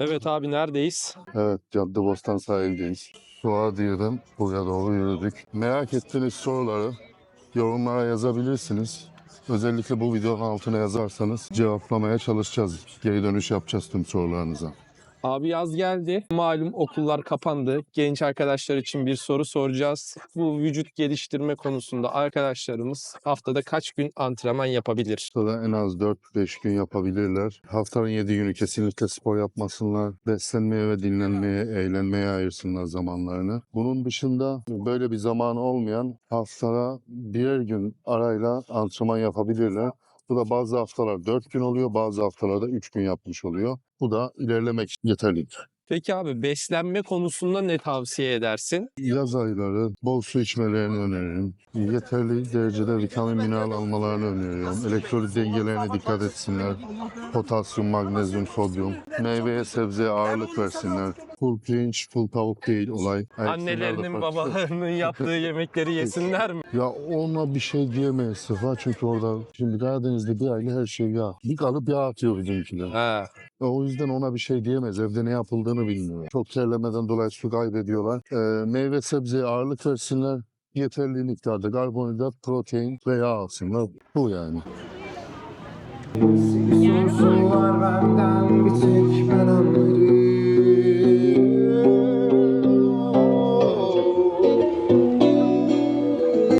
Evet abi neredeyiz? Evet, Caddebostan sahildeyiz. Suadiye'den buraya doğru yürüdük. Merak ettiğiniz soruları yorumlara yazabilirsiniz. Özellikle bu videonun altına yazarsanız cevaplamaya çalışacağız. Geri dönüş yapacağız tüm sorularınıza. Abi yaz geldi. Malum okullar kapandı. Genç arkadaşlar için bir soru soracağız. Bu vücut geliştirme konusunda arkadaşlarımız haftada kaç gün antrenman yapabilir? Haftada en az 4-5 gün yapabilirler. Haftanın 7 günü kesinlikle spor yapmasınlar. Beslenmeye ve dinlenmeye, eğlenmeye ayırsınlar zamanlarını. Bunun dışında böyle bir zaman olmayan haftada birer gün arayla antrenman yapabilirler. Bu da bazı haftalar 4 gün oluyor, bazı haftalarda 3 gün yapmış oluyor. Bu da ilerlemek için yeterli. Peki abi beslenme konusunda ne tavsiye edersin? Yaz ayları bol su içmelerini öneririm. Yeterli derecede vitamin mineral almalarını öneriyorum. Elektrolit dengelerine dikkat etsinler. Potasyum, magnezyum, sodyum. Meyveye, sebzeye ağırlık versinler. Full pirinç, full tavuk değil olay. De Annelerinin, babalarının yaptığı yemekleri yesinler mi? Ya ona bir şey diyemeyiz Sıfa çünkü orada şimdi Karadeniz'de bir aile her şey yağ. Bir kalıp yağ atıyor bizimkiler. Ha. O yüzden ona bir şey diyemez. Evde ne yapıldığını bilmiyor. Çok terlemeden dolayı su kaybediyorlar. Ee, meyve sebzeye ağırlık versinler. Yeterli miktarda karbonhidrat, protein ve yağ alsınlar. Bu yani.